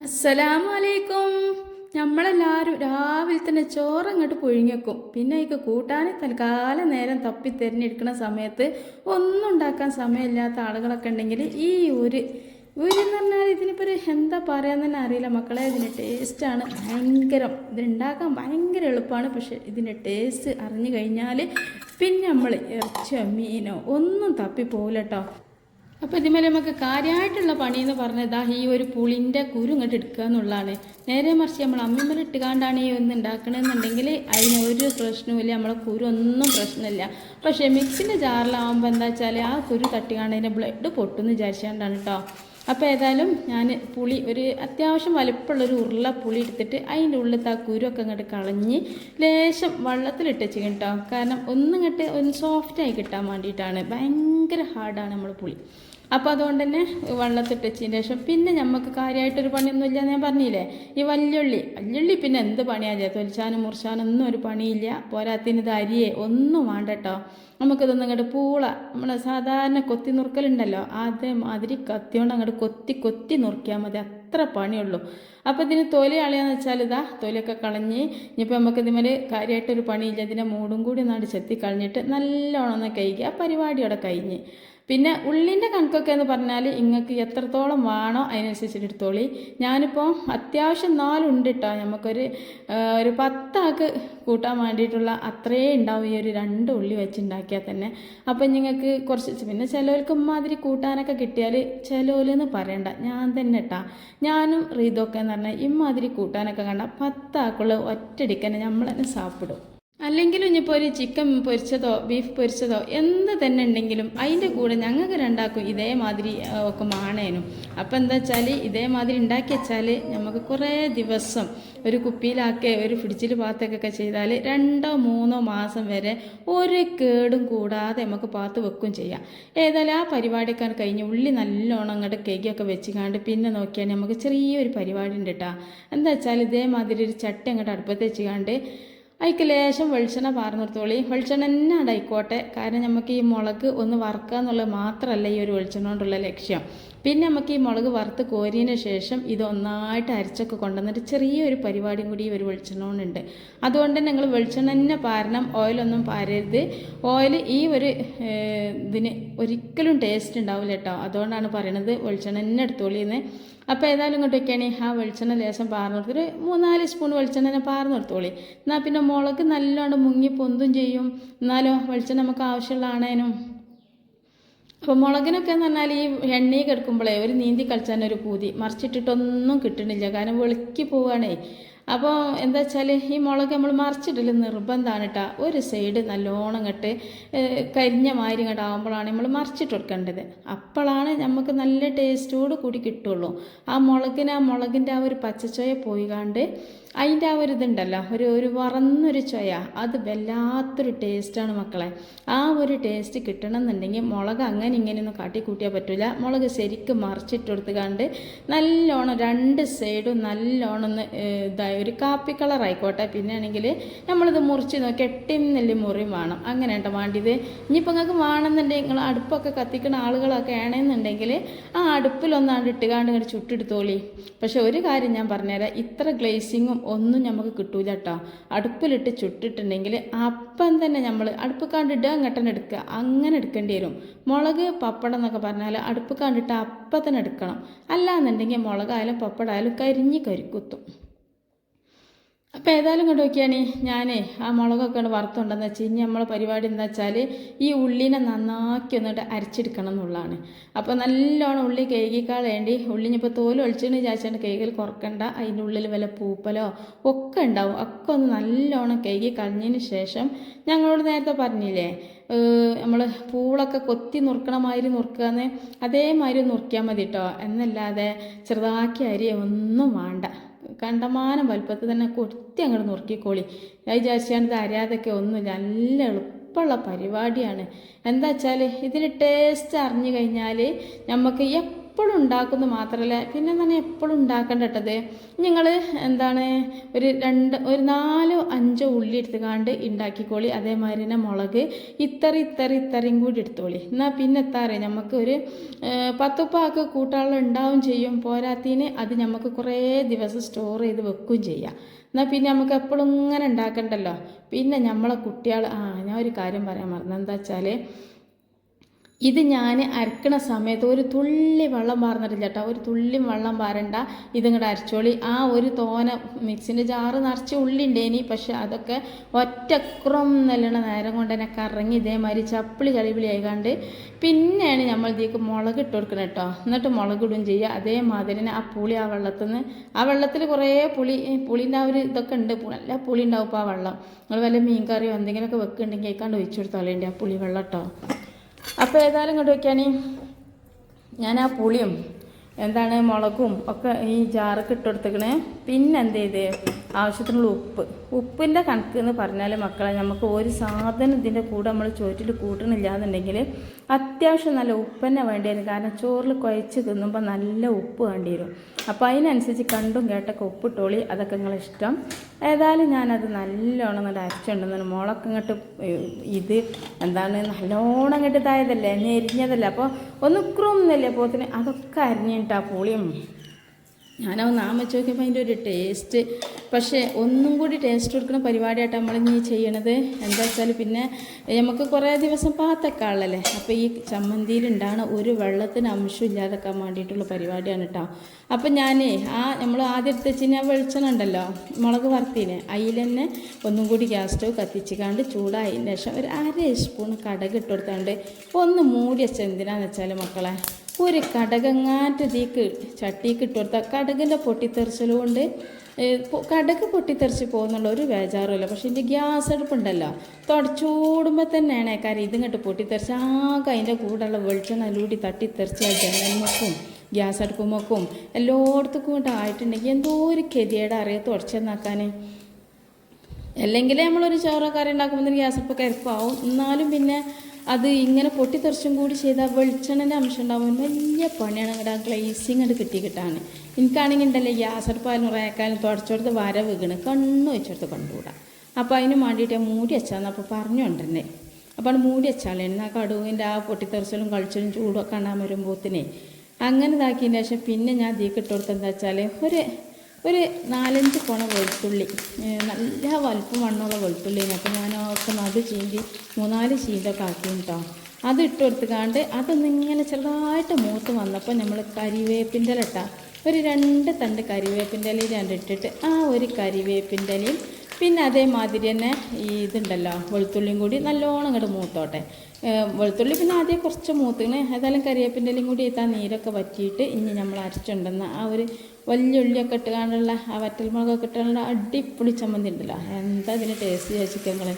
അസ്സലാമു അലൈക്കും നമ്മളെല്ലാവരും രാവിലെ തന്നെ ചോറ് അങ്ങോട്ട് പുഴുങ്ങിക്കും പിന്നെ ഇക്ക് കൂട്ടാൻ തൽക്കാലം നേരം തപ്പി തിരഞ്ഞെടുക്കുന്ന സമയത്ത് ഒന്നും ഉണ്ടാക്കാൻ സമയമില്ലാത്ത ആളുകളൊക്കെ ഉണ്ടെങ്കിൽ ഈ ഒരു ഉരിന്ന് പറഞ്ഞാൽ ഇതിനിപ്പോൾ ഒരു എന്താ പറയാന്ന് തന്നെ അറിയില്ല. മക്കളെ ഇതിന്റെ ടേസ്റ്റാണ് ഭയങ്കരം. ഇതിനുണ്ടാക്കാൻ ഭയങ്കര എളുപ്പമാണ്. പക്ഷേ ഇതിന്റെ ടേസ്റ്റ് അറിഞ്ഞു കഴിഞ്ഞാൽ പിന്നെ നമ്മൾ ഇറച്ചിയോ മീനോ ഒന്നും തപ്പി പോകില്ല കേട്ടോ അപ്പോൾ ഇതുമേലെ നമുക്ക് കാര്യമായിട്ടുള്ള പണി എന്ന് പറഞ്ഞാൽ ദാ ഈ ഒരു പുളിന്റെ കുരു ഇങ്ങോട്ട് എടുക്കുക എന്നുള്ളതാണ്. നേരെ മറിച്ച് നമ്മൾ അമ്മിമ്മൽ ഇട്ടുകാണ്ടാണ് ഈ ഒന്ന് ഉണ്ടാക്കണമെന്നുണ്ടെങ്കിൽ അതിന് ഒരു പ്രശ്നവുമില്ല നമ്മളെ കുരു ഒന്നും പ്രശ്നമില്ല. പക്ഷേ മിക്സിന്റെ ജാറിലാവുമ്പോൾ എന്താ വെച്ചാൽ ആ കുരു തട്ടിക്കാണ്ട് അതിന്റെ ബ്ലഡ് പൊട്ടുമെന്ന് വിചാരിച്ചുകൊണ്ടാണ് കേട്ടോ അപ്പോൾ ഏതായാലും ഞാൻ പുളി ഒരു അത്യാവശ്യം വലിപ്പമുള്ളൊരു ഉരുള പുളി എടുത്തിട്ട് അതിന്റെ ഉള്ളിലത്തെ ആ കുരുവൊക്കെ അങ്ങോട്ട് കളഞ്ഞ് ലേശം വെള്ളത്തിലിട്ട് വെച്ചിരിക്കും കേട്ടോ കാരണം ഒന്നിങ്ങോട്ട് ഒന്ന് സോഫ്റ്റായി കിട്ടാൻ വേണ്ടിയിട്ടാണ്. ഭയങ്കര ഹാർഡാണ് നമ്മൾ പുളി. അപ്പോൾ അതുകൊണ്ട് തന്നെ വെള്ളത്തിട്ട് വെച്ചതിന് ശേഷം പിന്നെ നമുക്ക് കാര്യമായിട്ടൊരു പണിയൊന്നും ഇല്ല ഞാൻ പറഞ്ഞില്ലേ? ഈ വല്യുള്ളി. വല്യുള്ളി പിന്നെ എന്ത് പണിയാ ചെയ്യാം? തൊലിച്ചാനും മുറിച്ചാനും ഒന്നും ഒരു പണിയില്ല. പോരാത്തിന് ഇത് അരിയെ ഒന്നും വേണ്ട കേട്ടോ നമുക്കിതൊന്നും അങ്ങോട്ട് പൂള. നമ്മൾ സാധാരണ കൊത്തി നുറുക്കലുണ്ടല്ലോ? അതേമാതിരി കത്തിയോണ്ട് അങ്ങോട്ട് കൊത്തി കൊത്തി നുറുക്കിയാൽ മതി. അത്ര പണിയുള്ളൂ. അപ്പോൾ ഇതിന് തൊലി കളയാന്ന് വെച്ചാൽ ഇതാ തൊലിയൊക്കെ കളഞ്ഞ് ഇനിയിപ്പോൾ നമുക്ക് ഇതിന്മേൽ കാര്യമായിട്ടൊരു പണിയില്ല. ഇതിന്റെ മൂടും കൂടി നാട് ചെത്തി കളഞ്ഞിട്ട് നല്ലോണം ഒന്ന് കഴിക്കുക ആ പരിപാടിയോടെ കഴിഞ്ഞ്. പിന്നെ ഉള്ളിന്റെ കണക്കൊക്കെ എന്ന് പറഞ്ഞാൽ നിങ്ങൾക്ക് എത്രത്തോളം വേണോ അതിനനുസരിച്ചിട്ട് എടുത്തോളി. ഞാനിപ്പോൾ അത്യാവശ്യം നാലുണ്ട് കേട്ടോ നമുക്കൊരു ഒരു പത്താക്ക് കൂട്ടാൻ വേണ്ടിയിട്ടുള്ള അത്രേ ഉണ്ടാവും ഈ ഒരു രണ്ട് ഉള്ളി വെച്ചുണ്ടാക്കിയാൽ തന്നെ. അപ്പം നിങ്ങൾക്ക് കുറച്ച് പിന്നെ ചിലവർക്ക് ഇമ്മാതിരി കൂട്ടാനൊക്കെ കിട്ടിയാൽ ചിലവരെന്ന് പറയണ്ട. ഞാൻ തന്നെ ഇട്ടാ ഞാനും റീതൊക്കെ എന്ന് പറഞ്ഞാൽ ഇമ്മാതിരി കൂട്ടാനൊക്കെ കണ്ട പത്താക്കുള്ള ഒറ്റടിക്കന്നെ നമ്മൾ തന്നെ സാപ്പിടും. അല്ലെങ്കിലും ഇനിയിപ്പോൾ ഒരു ചിക്കൻ പൊരിച്ചതോ ബീഫ് പൊരിച്ചതോ എന്ത് തന്നെ ഉണ്ടെങ്കിലും അതിന്റെ കൂടെ ഞങ്ങൾക്ക് രണ്ടാക്കും ഇതേമാതിരി ഒക്കെ മാണേനും. അപ്പോൾ എന്താ വെച്ചാൽ ഇതേമാതിരി ഉണ്ടാക്കി വെച്ചാൽ നമുക്ക് കുറേ ദിവസം ഒരു കുപ്പിയിലാക്കി ഒരു ഫ്രിഡ്ജിൽ പാത്തൊക്കെ ചെയ്താൽ രണ്ടോ മൂന്നോ മാസം വരെ ഒരു കേടും കൂടാതെ നമുക്ക് പാത്ത് വെക്കും ചെയ്യാം. ഏതായാലും ആ പരിപാടിയൊക്കെ കഴിഞ്ഞ് ഉള്ളി നല്ലോണം അങ്ങോട്ട് കേക്കൊക്കെ വെച്ചിക്കാണ്ട് പിന്നെ നോക്കിയാൽ നമുക്ക് ചെറിയൊരു പരിപാടി ഉണ്ട് കേട്ടോ എന്താ വെച്ചാൽ ഇതേമാതിരി ഒരു ചട്ടി അങ്ങോട്ട് അടുപ്പത്ത് വെച്ചിക്കാണ്ട് അതിക്ക് ലേശം വെളിച്ചെണ്ണ പാർന്നു വെളിച്ചെണ്ണ തന്നെ അടയിക്കോട്ടെ. കാരണം നമുക്ക് ഈ മുളക് ഒന്ന് വറുക്കുക എന്നുള്ളത് മാത്രമല്ല ഈ ഒരു വെളിച്ചെണ്ണ കൊണ്ടുള്ള ലക്ഷ്യം. പിന്നെ നമുക്ക് ഈ മുളക് വറുത്ത് കോരിയതിന് ശേഷം ഇത് ഒന്നായിട്ട് അരച്ചൊക്കെ കൊണ്ടുവന്നിട്ട് ചെറിയൊരു പരിപാടിയും കൂടി ഒരു വെളിച്ചെണ്ണ കൊണ്ടുണ്ട് അതുകൊണ്ട് തന്നെ നിങ്ങൾ വെളിച്ചെണ്ണ തന്നെ പാരണം. ഓയിലൊന്നും പാരരുത്. ഓയിൽ ഈ ഒരു ഇതിന് ഒരിക്കലും ടേസ്റ്റ് ഉണ്ടാവില്ല കേട്ടോ അതുകൊണ്ടാണ് പറയണത് വെളിച്ചെണ്ണ തന്നെ എടുത്തോളിന്ന്. അപ്പോൾ ഏതായാലും ഇങ്ങോട്ട് വെക്കുകയാണെങ്കിൽ ആ വെളിച്ചെണ്ണ ലേശം പാർന്ന് കൊടുത്തിട്ട് ഒരു മൂന്നാൽ സ്പൂൺ വെളിച്ചെണ്ണ തന്നെ പാർന്ന് കൊടുത്തോളി എന്നാൽ പിന്നെ മുളക് നല്ലോണം മുങ്ങി പൊന്തും ചെയ്യും. എന്നാലോ വെളിച്ചെണ്ണ നമുക്ക് ആവശ്യമുള്ളതാണേനും അപ്പോൾ മുളകിനൊക്കെ എന്ന് പറഞ്ഞാൽ ഈ എണ്ണയിൽ കിടക്കുമ്പോഴേ ഒരു നീന്തി കളിച്ചാൽ ഒരു പൂതി. മറിച്ചിട്ടിട്ടൊന്നും കിട്ടണില്ല കാരണം വെളുക്കി പോവുകയാണേ അപ്പോൾ എന്താ വെച്ചാൽ ഈ മുളക് നമ്മൾ മറിച്ചിടൽ നിർബന്ധമാണ് കേട്ടോ ഒരു സൈഡ് നല്ലോണം കെട്ട് കരിഞ്ഞ മാതിരി ഇങ്ങോട്ട് ആകുമ്പോഴാണ് നമ്മൾ മറിച്ചിട്ട് കൊടുക്കേണ്ടത്. അപ്പോഴാണ് നമുക്ക് നല്ല ടേസ്റ്റോട് കൂടി കിട്ടുള്ളൂ. ആ മുളകിന് ആ മുളകിന്റെ ആ ഒരു പച്ചച്ചോയ പോയി കണ്ട് അതിന്റെ ആ ഒരു ഇതുണ്ടല്ലോ ഒരു ഒരു വറന്നൊരു ചൊയ അത് വല്ലാത്തൊരു ടേസ്റ്റാണ് മക്കളെ. ആ ഒരു ടേസ്റ്റ് കിട്ടണം എന്നുണ്ടെങ്കിൽ മുളക് അങ്ങനെ ഇങ്ങനെയൊന്നും കാട്ടി കൂട്ടിയാൽ പറ്റില്ല മുളക് ശരിക്കും മറിച്ചിട്ട് കൊടുത്ത് കണ്ട് നല്ലോണം രണ്ട് സൈഡും നല്ലോണം ഒന്ന് ഇതായി ഒരു കാപ്പി കളർ ആയിക്കോട്ടെ. പിന്നെ ആണെങ്കിൽ നമ്മളിത് മുറിച്ച് നോക്കി എട്ടിന്നല്ലി മുറിയും വേണം. അങ്ങനെ കേട്ടോ വേണ്ടിയത് ഇനിയിപ്പോൾ നിങ്ങൾക്ക് വേണമെന്നുണ്ടെങ്കിൽ നിങ്ങൾ അടുപ്പൊക്കെ കത്തിക്കുന്ന ആളുകളൊക്കെ ആണെന്നുണ്ടെങ്കിൽ ആ അടുപ്പിലൊന്നാണ്ട് ഇട്ടുകാണ്ട് ഇങ്ങനെ ചുട്ടെടുത്തോളി. പക്ഷെ ഒരു കാര്യം ഞാൻ പറഞ്ഞുതരാം. ഇത്ര ഗ്ലേസിങ്ങും ഒന്നും നമുക്ക് കിട്ടൂല കേട്ടോ അടുപ്പിലിട്ട് ചുട്ടിട്ടുണ്ടെങ്കിൽ അപ്പം തന്നെ നമ്മൾ അടുപ്പ് കണ്ടിട്ട് അങ്ങോട്ടന്നെ എടുക്കുക. അങ്ങനെ എടുക്കേണ്ടി വരും. മുളക് പപ്പടം എന്നൊക്കെ പറഞ്ഞാൽ അടുപ്പ് കണ്ടിട്ട് അപ്പം തന്നെ എടുക്കണം. അല്ലാന്നുണ്ടെങ്കിൽ മുളകായാലും പപ്പടമായാലും കരിഞ്ഞ് കരിക്കുത്തും. അപ്പോൾ ഏതായാലും കണ്ടു നോക്കിയാണേ ഞാനേ ആ മുളകൊക്കെ ഉണ്ട് വറുത്തുണ്ടെന്ന് വെച്ച് ഇനി നമ്മളെ പരിപാടി എന്താ വെച്ചാൽ ഈ ഉള്ളിനെ നന്നാക്കി ഒന്നിട്ട് അരച്ചെടുക്കണം എന്നുള്ളതാണ്. അപ്പോൾ നല്ലോണം ഉള്ളി കഴുകിക്കാളേണ്ടി ഉള്ളി ഇപ്പോൾ തോൽ ഒളിച്ചെന്ന് വിചാരിച്ചാൽ കൈകൾ കുറക്കണ്ട അതിന്റെ ഉള്ളിൽ വല്ല പൂപ്പലോ ഒക്കെ ഉണ്ടാവും. ഒക്കെ ഒന്ന് നല്ലോണം കഴുകി കളഞ്ഞതിന് ശേഷം ഞങ്ങളോട് നേരത്തെ പറഞ്ഞില്ലേ നമ്മൾ പൂളൊക്കെ കൊത്തി നുറുക്കണ മാതിരി നുറുക്കുകയെന്ന് അതേമാതിരി നുറുക്കിയാൽ മതി കേട്ടോ എന്നല്ലാതെ ചെറുതാക്കി അരി ഒന്നും വേണ്ട. കണ്ടമാനം വലുപ്പത്തിൽ തന്നെ കൊത്തി അങ്ങോട്ട് നുറുക്കിക്കോളി. ഞാൻ വിചാരിച്ചാണ് ഇത് അരാതൊക്കെ ഒന്നുമില്ല. നല്ല എളുപ്പമുള്ള പരിപാടിയാണ്. എന്താ വെച്ചാൽ ഇതിന് ടേസ്റ്റ് അറിഞ്ഞു കഴിഞ്ഞാൽ നമുക്ക് എപ്പോഴും ഉണ്ടാക്കുന്നത് മാത്രമല്ല പിന്നെ തന്നെ എപ്പോഴും ഉണ്ടാക്കേണ്ടത് നിങ്ങൾ എന്താണ് ഒരു രണ്ട് ഒരു നാലോ അഞ്ചോ ഉള്ളി എടുത്തുകാണ്ട് ഉണ്ടാക്കിക്കോളി അതേമാതിരി തന്നെ മുളക് ഇത്ര ഇത്ര ഇത്രയും കൂടി എടുത്തോളി. എന്നാൽ പിന്നെ എത്താറേ നമുക്ക് ഒരു പത്തുപ്പാക്ക് കൂട്ടാളം ഉണ്ടാവും ചെയ്യും. പോരാത്തിന് അത് നമുക്ക് കുറേ ദിവസം സ്റ്റോർ ചെയ്ത് വെക്കുകയും ചെയ്യാം. എന്നാൽ പിന്നെ നമുക്ക് എപ്പോഴും ഇങ്ങനെ ഉണ്ടാക്കണ്ടല്ലോ പിന്നെ നമ്മളെ കുട്ടികൾ ആ ഞാൻ ഒരു കാര്യം പറയാൻ മറന്നു. എന്താ വെച്ചാൽ ഇത് ഞാൻ അരക്കണ സമയത്ത് ഒരു തുള്ളി വെള്ളം പാർന്നിട്ടില്ല കേട്ടോ ഒരു തുള്ളി വെള്ളം പാരണ്ട ഇതിങ്ങോട്ട് അരച്ചോളി. ആ ഒരു തോന മിക്സിന്റെ ജാറ് നിറച്ച് ഉള്ളി ഉണ്ടേനി പക്ഷെ അതൊക്കെ ഒറ്റക്രം നല്ലണ നേരം കൊണ്ട് തന്നെ കറങ്ങി ഇതേമാതിരി ചപ്പിളി ചളിപിളി ആയിക്കാണ്ട് പിന്നെയാണ് നമ്മൾ ഇതിലേക്ക് മുളക് ഇട്ട് കൊടുക്കണം കേട്ടോ എന്നിട്ട് മുളക് ഇടുകയും ചെയ്യുക അതേമാതിരി തന്നെ ആ പുളി ആ വെള്ളത്തിൽ നിന്ന് ആ വെള്ളത്തിൽ കുറേ പുളി പുളിന്റെ ആ ഒരു ഇതൊക്കെ ഉണ്ട് നല്ല പുളി ഉണ്ടാവും ഇപ്പോൾ ആ വെള്ളം. നിങ്ങൾ വല്ല മീൻ കറിയോ എന്തെങ്കിലുമൊക്കെ വെക്കുന്നുണ്ടെങ്കിൽ കേൾക്കാണ്ട് ഒഴിച്ചു കൊടുത്തോളേണ്ടി ആ പുളി വെള്ളം കേട്ടോ അപ്പോൾ ഏതായാലും ഇങ്ങോട്ട് വയ്ക്കാൻ ഞാൻ ആ പുളിയും എന്താണ് മുളകും ഒക്കെ ഈ ജാറൊക്കെ ഇട്ട് കൊടുത്തേക്കണേ. പിന്നെ എന്ത് ചെയ്ത്? ആവശ്യത്തിനുള്ള ഉപ്പ്. ഉപ്പിന്റെ കണക്ക് എന്ന് പറഞ്ഞാൽ മക്കളെ നമുക്ക് ഒരു സാധനം ഇതിന്റെ കൂടെ നമ്മൾ ചോറ്റിൽ കൂട്ടണില്ല എന്നുണ്ടെങ്കിൽ അത്യാവശ്യം നല്ല ഉപ്പ് തന്നെ വേണ്ടി വരും കാരണം ചോറിൽ കുഴച്ച് തിന്നുമ്പോൾ നല്ല ഉപ്പ് വേണ്ടി വരും. അപ്പോൾ അതിനനുസരിച്ച് കണ്ടും കേട്ടൊക്കെ ഉപ്പിട്ടോളി. അതൊക്കെ നിങ്ങളിഷ്ടം ഏതായാലും ഞാനത് നല്ലോണം നല്ല അരച്ചുണ്ടെന്നാണ് മുളക് ഇങ്ങോട്ട് ഇത് എന്താണ് നല്ലോണം ഇങ്ങോട്ട് ഇതായതല്ലേ എരിഞ്ഞതല്ലേ അപ്പോൾ ഒന്ന് ക്രൂന്നല്ലേ പോത്തിന്. അതൊക്കെ അരിഞ്ഞിട്ടാ പുളിയും ഞാനത് നാം വെച്ച് നോക്കിയപ്പോൾ അതിന്റെ ഒരു ടേസ്റ്റ് പക്ഷേ ഒന്നും കൂടി ടേസ്റ്റ് കൊടുക്കുന്ന പരിപാടിയായിട്ട് നമ്മൾ ഇനി ചെയ്യണത്. എന്താ വെച്ചാൽ പിന്നെ നമുക്ക് കുറേ ദിവസം പാത്തക്കാളല്ലേ അപ്പോൾ ഈ ചമ്മന്തിയിലുണ്ടാണ് ഒരു വെള്ളത്തിന് അംശം ഇല്ലാതെക്കാൻ വേണ്ടിയിട്ടുള്ള പരിപാടിയാണ് കേട്ടോ അപ്പം ഞാൻ ആ നമ്മൾ ആദ്യം എടുത്ത് ആ കഴിഞ്ഞാൽ വെളിച്ചെണ്ണ ഉണ്ടല്ലോ മുളക് വറുത്തിന്. അതിൽ തന്നെ ഒന്നും കൂടി ഗ്യാസ് സ്റ്റവ് കത്തിച്ചിക്കാണ്ട് ചൂടായതിന് ശേഷം ഒരു അര സ്പൂൺ കടക് ഇട്ട് കൊടുത്താണ്ട് ഒന്ന് മൂടി വെച്ചാൽ എന്തിനാന്ന് വെച്ചാൽ മക്കളെ? ഒരു കടകങ്ങാറ്റ് തീക്ക് ചട്ടിക്ക് ഇട്ട് കൊടുത്താൽ കടകിന്റെ പൊട്ടിത്തെറിച്ചൽ കൊണ്ട് ഏഹ് കടക് പൊട്ടിത്തെറിച്ച് പോകുന്നുള്ള ഒരു ബേജാറുമില്ല. പക്ഷേ ഇതിന്റെ ഗ്യാസ് അടുപ്പുണ്ടല്ലോ. തുടച്ചൂടുമ്പോൾ തന്നെയാണ് കാര്യം ഇതിങ്ങോട്ട് പൊട്ടിത്തെറിച്ച് ആകെ അതിന്റെ കൂടെയുള്ള വെളിച്ചെണ്ണ ലൂടി തട്ടിത്തെറിച്ച് ആ ഗ്യാസ് അടുപ്പുമൊക്കും എല്ലായിടത്തും കൊണ്ട് ആയിട്ടുണ്ടെങ്കിൽ എന്തോ ഒരു കെതിയുടെ അറിയ തുടച്ചെന്നാക്കാൻ അല്ലെങ്കിൽ നമ്മളൊരു ചോറോ കറി ഉണ്ടാക്കുമ്പോൾ ഗ്യാസ് അടുപ്പൊക്കെ കരുപ്പാവും എന്നാലും പിന്നെ അത് ഇങ്ങനെ പൊട്ടിത്തെറിച്ചും കൂടി ചെയ്താൽ വെളിച്ചെണ്ണന്റെ അംശം ഉണ്ടാവും വലിയ പണിയാണ് അങ്ങോട്ട് ആ ഗ്ലേസിങ് അങ്ങോട്ട് കിട്ടി കിട്ടാണ് എനിക്കാണെങ്കിൽ ഉണ്ടല്ലേ ഗ്യാസ് അടുപ്പായാലും റേക്കാനും തുടച്ചെടുത്ത് വര വീണ് കണ്ണു വെച്ചെടുത്ത് കണ്ടുകൂടാ അപ്പോൾ അതിന് വേണ്ടിയിട്ട് മൂടി വെച്ചാന്ന് അപ്പോൾ പറഞ്ഞുകൊണ്ടെന്നെ അപ്പോൾ അത് മൂടി വെച്ചാൽ എന്നാൽ കടുവിന്റെ ആ പൊട്ടിത്തെറിച്ചലും കളിച്ചലും ചൂടൊക്കെ കാണാൻ വരുമ്പോത്തിനെ. അങ്ങനെ ഇതാക്കിയതിന് ശേഷം പിന്നെ ഞാൻ തീ കിട്ടുകൊടുത്തെന്താ വെച്ചാൽ ഒരു ഒരു നാലഞ്ച് കോണ വെളുത്തുള്ളി. നല്ല വലുപ്പം വണ്ണമുള്ള വെളുത്തുള്ളി അപ്പോൾ ഞാൻ ഒക്കെ അത് ചീന്തി മൂന്നാൽ ചീന്തൊക്കെ ആക്കി കേട്ടോ അത് ഇട്ട് കൊടുത്തുകാണ്ട് അതൊന്നിങ്ങനെ ചെറുതായിട്ട് മൂത്ത് വന്നപ്പോൾ നമ്മൾ കരിവേപ്പിന്റെ ഇല ഒരു രണ്ട് തണ്ട് കരിവേപ്പിന്റെ ഇലയും രണ്ടിട്ടിട്ട് ആ ഒരു കരിവേപ്പിന്റെ ഇലയും പിന്നെ അതേമാതിരി തന്നെ ഈ ഇതുണ്ടല്ലോ വെളുത്തുള്ളിയും കൂടി നല്ലോണം ഇങ്ങോട്ട് മൂത്തോട്ടെ. വെളുത്തുള്ളി പിന്നെ ആദ്യം കുറച്ച് മൂത്തിന് ഏതായാലും കരിയേപ്പിന്റെയും കൂടി ഇത്താ നീരൊക്കെ വറ്റിയിട്ട് ഇനി നമ്മൾ അരച്ചുണ്ടെന്ന ആ ഒരു വലിയ ഉള്ളിയൊക്കെ ഇട്ടുകാണ്ടുള്ള ആ വറ്റൽമുളകൊക്കെ ഇട്ടുകൊണ്ട് അടിപൊളി ചമ്മന്തി ഉണ്ടല്ലോ. എന്താ ഇതിന് ടേസ്റ്റ് ചോദിച്ചിക്കങ്ങൾ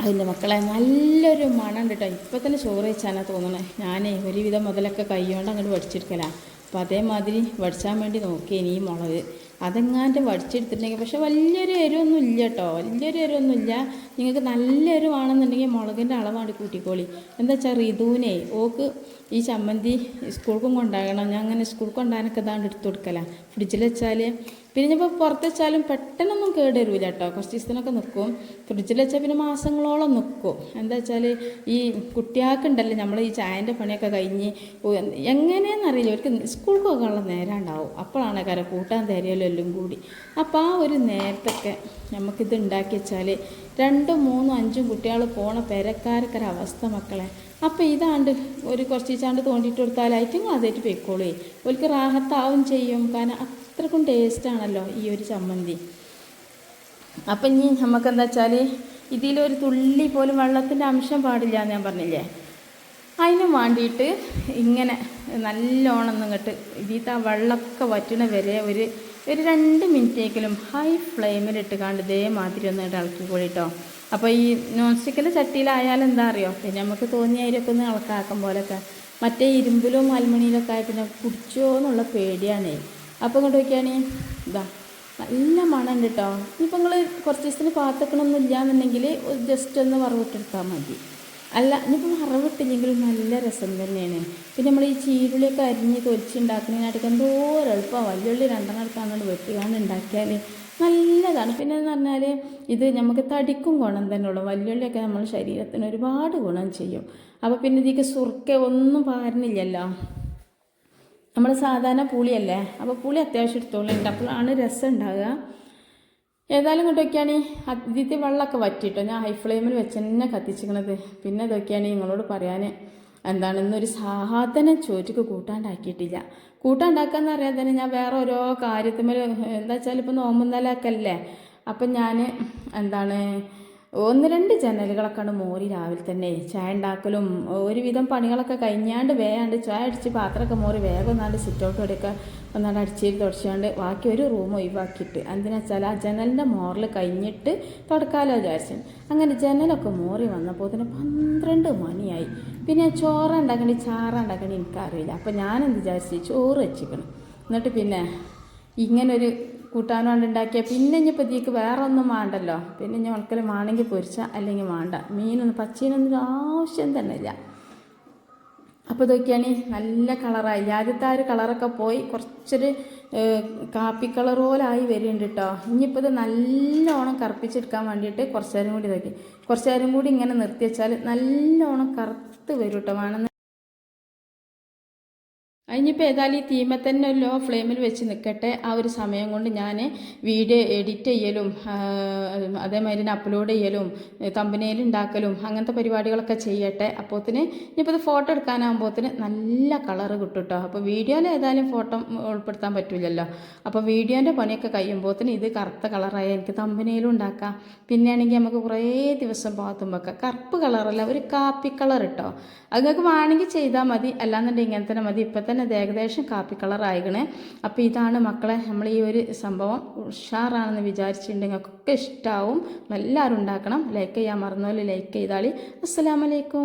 അതിന്റെ മക്കളെ നല്ലൊരു മണം ഉണ്ട് കേട്ടോ ഇപ്പം തന്നെ ചോറ് വെച്ചാനാണ് തോന്നണേ. ഞാനേ ഒരുവിധം മുതലൊക്കെ കൈകൊണ്ട് അങ്ങോട്ട് വടിച്ചെടുക്കലാ അപ്പം അതേമാതിരി വടിച്ചാൻ വേണ്ടി നോക്കിയേനി ഈ മുളക്. അതെങ്ങാണ്ട് വടിച്ചെടുത്തിട്ടുണ്ടെങ്കിൽ പക്ഷെ വലിയൊരു എരിവൊന്നും ഇല്ല കേട്ടോ വലിയൊരു എരിവൊന്നും ഇല്ല. നിങ്ങൾക്ക് നല്ല എരിവാണെന്നുണ്ടെങ്കിൽ മുളകിന്റെ അളവാണ് കൂട്ടിക്കോളി. എന്താ വെച്ചാൽ റിതുവിനെ ഓക്ക് ഈ ചമ്മന്തി സ്കൂൾക്കും കൊണ്ടാകണം. ഞാൻ അങ്ങനെ സ്കൂൾ കൊണ്ടാകാനൊക്കെ ഇതാണ്ട് എടുത്തു കൊടുക്കല. ഫ്രിഡ്ജിൽ വെച്ചാൽ പിന്നെ ഇപ്പോൾ പുറത്ത് വെച്ചാലും പെട്ടെന്നൊന്നും കേട് വരില്ല കേട്ടോ കുറച്ച് ദിവസത്തിനൊക്കെ നിൽക്കും ഫ്രിഡ്ജിൽ വെച്ചാൽ പിന്നെ മാസങ്ങളോളം നിൽക്കും എന്താ വെച്ചാൽ ഈ കുട്ടികൾക്കുണ്ടല്ലോ നമ്മൾ ഈ ചായന്റെ പണിയൊക്കെ കഴിഞ്ഞ് എങ്ങനെയെന്നറിയില്ല. അവർക്ക് സ്കൂൾക്കൊക്കെ ഉള്ള നേരം ഉണ്ടാവും അപ്പോഴാണ് കര കൂട്ടാൻ തരയല്ലോ എല്ലാം കൂടി. അപ്പോൾ ആ ഒരു നേരത്തൊക്കെ നമുക്കിത് ഉണ്ടാക്കി വെച്ചാൽ രണ്ടും മൂന്നും അഞ്ചും കുട്ടികൾ പോണ പെരക്കാർക്കൊരവസ്ഥ മക്കളെ. അപ്പോൾ ഇതാണ്ട് ഒരു കുറച്ച് ചാണ്ട് തോണ്ടിയിട്ട് കൊടുത്താൽ അതേറ്റ് പൊയ്ക്കോളേ ഓൽക്ക് റാഹത്താവും ചെയ്യും. കാരണം അത്രക്കും ടേസ്റ്റാണല്ലോ ഈ ഒരു ചമ്മന്തി. അപ്പം ഇനി നമുക്ക് എന്താ വെച്ചാൽ ഇതിലൊരു തുള്ളി പോലും വെള്ളത്തിന്റെ അംശം പാടില്ല എന്ന് ഞാൻ പറഞ്ഞില്ലേ? അതിന് വേണ്ടിയിട്ട് ഇങ്ങനെ നല്ലോണം ഇങ്ങോട്ട് ഇതിൽ ആ വെള്ളമൊക്കെ വറ്റണ വരെ ഒരു ഒരു രണ്ട് മിനിറ്റേക്കിലും ഹൈ ഫ്ലെയിമിലിട്ട് കാണ്ട് ഇതേമാതിരി ഒന്ന് ഇട്ട് ഇളക്കി കൂടിട്ടോ അപ്പോൾ ഈ നോൺ സ്റ്റിക്കിന്റെ ചട്ടിയിലായാലും എന്താ അറിയോ? പിന്നെ നമുക്ക് തോന്നിയ അരിയൊക്കെ ഒന്ന് ഇളക്കാക്കും പോലൊക്കെ. മറ്റേ ഇരുമ്പിലും അലുമിനിയിലൊക്കെ ആയി പിന്നെ കുടിച്ചോ എന്നുള്ള പേടിയാണേ. അപ്പോൾ ഇങ്ങോട്ട് നോക്കിയാണേ ഇതാ നല്ല മണം കേട്ടോ ഇനിയിപ്പോൾ നിങ്ങൾ കുറച്ച് ദിവസത്തിന് പാത്തക്കണമൊന്നും ഇല്ലയെന്നുണ്ടെങ്കിൽ ജസ്റ്റ് ഒന്ന് വറവിട്ടെടുത്താൽ മതി. അല്ല ഇനിയിപ്പോൾ വറവിട്ടില്ലെങ്കിലും നല്ല രസം തന്നെയാണ്. പിന്നെ നമ്മൾ ഈ ചീരുള്ളിയൊക്കെ അരിഞ്ഞ് തൊലിച്ചുണ്ടാക്കുന്നതിനായിട്ട് എന്തോ എളുപ്പമാണ് വലിയുള്ളി രണ്ടെണ്ണം എടുക്കാണ്ട് വെട്ടിക്കാണ്ട് ഉണ്ടാക്കിയാൽ നല്ലതാണ്. പിന്നെ എന്ന് പറഞ്ഞാൽ ഇത് നമുക്ക് തടിക്കും ഗുണം തന്നെ ഉള്ളൂ. വലിയുള്ളിയൊക്കെ നമ്മുടെ ശരീരത്തിന് ഒരുപാട് ഗുണം ചെയ്യും. അപ്പോൾ പിന്നെ ഇതിക്ക് സുർക്ക ഒന്നും പാരുന്നില്ലല്ലോ. നമ്മൾ സാധാരണ പുളിയല്ലേ? അപ്പോൾ പുളി അത്യാവശ്യം എടുത്തോളുണ്ട്. അപ്പോഴാണ് രസം ഉണ്ടാകുക ഏതായാലും ഇങ്ങോട്ട് നോക്കിയാണ് ആദ്യത്തെ വെള്ളമൊക്കെ വറ്റിട്ടോ. ഞാൻ ഹൈ ഫ്ലെയിമിൽ വെച്ച് തന്നെ കത്തിച്ചിരിക്കണത് പിന്നെ ഇതൊക്കെയാണ് നിങ്ങളോട് പറയാൻ എന്താണ് ഇന്നൊരു സാധനം ചോറ്റക്ക് കൂട്ടാണ്ടാക്കിയിട്ടില്ല. കൂട്ടാണ്ടാക്കാന്ന് അറിയാൻ തന്നെ ഞാൻ വേറെ ഓരോ കാര്യത്തിന്മേൽ എന്താ വെച്ചാൽ ഇപ്പോൾ നോമ്പുന്നലൊക്കെ അല്ലേ? അപ്പം ഞാൻ എന്താണ് ഒന്ന് രണ്ട് ജനലുകളൊക്കെയാണ് മോറി രാവിലെ തന്നെ ചായ ഉണ്ടാക്കലും ഒരുവിധം പണികളൊക്കെ കഴിഞ്ഞാണ്ട് വേയാണ്ട് ചായ അടിച്ച് പാത്രമൊക്കെ മോറി വേഗം ഒന്നാണ്ട് സിറ്റൗട്ട് എടുക്കുക ഒന്നാണ്ട് അടിച്ചേരി തുടച്ചാണ്ട് ബാക്കി ഒരു റൂം ഒഴിവാക്കിയിട്ട്. എന്തിനാ വെച്ചാൽ ആ ജനലിന്റെ മോറിൽ കഴിഞ്ഞിട്ട് തുടക്കാലോ വിചാരിച്ചു. അങ്ങനെ ജനലൊക്കെ മോറി വന്നപ്പോൾ തന്നെ പന്ത്രണ്ട് മണിയായി. പിന്നെ ചോറ ഉണ്ടാക്കണി ചാറ ഉണ്ടാക്കണി എനിക്കറിയില്ല. അപ്പം ഞാനെന്ത് വിചാരിച്ചു ചോറ് വെച്ചിക്കണം എന്നിട്ട് പിന്നെ ഇങ്ങനൊരു കൂട്ടാനാണ്ട് ഉണ്ടാക്കിയ പിന്നെ ഇനി ഇതിക്ക് വേറെ ഒന്നും വേണ്ടല്ലോ പിന്നെ ഇനി ഉണക്കൽ വേണമെങ്കിൽ പൊരിച്ച അല്ലെങ്കിൽ വേണ്ട മീനൊന്നും പച്ചീനൊന്നും ആവശ്യം തന്നെ ഇല്ല. അപ്പോൾ ഇതൊക്കെയാണ് നല്ല കളറായി. ആദ്യത്തെ ആ ഒരു കളറൊക്കെ പോയി കുറച്ചൊരു കാപ്പി കളർ പോലായി വരുന്നുണ്ട് കേട്ടോ ഇനിയിപ്പോൾ ഇത് നല്ലോണം കറുപ്പിച്ചെടുക്കാൻ വേണ്ടിയിട്ട് കുറച്ച് നേരം കൂടി ഇതാക്കി. കുറച്ച് നേരം കൂടി ഇങ്ങനെ നിർത്തി വെച്ചാൽ നല്ലോണം കറുത്ത് വരും കേട്ടോ വേണമെന്ന് അതിനിപ്പോൾ ഏതായാലും ഈ തീമ തന്നെ ലോ ഫ്ലെയിമിൽ വെച്ച് നിൽക്കട്ടെ ആ ഒരു സമയം കൊണ്ട് ഞാൻ വീഡിയോ എഡിറ്റ് ചെയ്യലും അതേമാതിരി തന്നെ അപ്ലോഡ് ചെയ്യലും തമ്പനയിൽ ഉണ്ടാക്കലും അങ്ങനത്തെ പരിപാടികളൊക്കെ ചെയ്യട്ടെ. അപ്പോത്തിന് ഇനിയിപ്പോൾ ഇത് ഫോട്ടോ എടുക്കാനാകുമ്പോത്തിന് നല്ല കളർ കിട്ടും കേട്ടോ അപ്പോൾ വീഡിയോയിൽ ഏതായാലും ഫോട്ടോ ഉൾപ്പെടുത്താൻ പറ്റില്ലല്ലോ അപ്പോൾ വീഡിയോന്റെ പണിയൊക്കെ കഴിയുമ്പോത്തിന് ഇത് കറുത്ത കളറായി എനിക്ക് തമ്പനയിലും ഉണ്ടാക്കാം. പിന്നെയാണെങ്കിൽ നമുക്ക് കുറേ ദിവസം പാത്തും വെക്കാം. കറുപ്പ് കളറല്ല ഒരു കാപ്പി കളർ കേട്ടോ അത് നിങ്ങൾക്ക് വേണമെങ്കിൽ ചെയ്താൽ മതി. അല്ലാന്നുണ്ടെങ്കിൽ ഇങ്ങനെ തന്നെ മതി. ഇപ്പം തന്നെ അത് ഏകദേശം കാപ്പി കളർ ആയിക്കണേ. അപ്പോൾ ഇതാണ് മക്കളെ നമ്മൾ ഈ ഒരു സംഭവം. ഉഷാറാണെന്ന് വിചാരിച്ചിട്ടുണ്ടെങ്കിൽ ഒക്കെ ഇഷ്ടമാവും എല്ലാവരും ഉണ്ടാക്കണം. ലൈക്ക് ചെയ്യാൻ മറന്നോലെ ലൈക്ക് ചെയ്താളി. അസ്സലാമലൈക്കും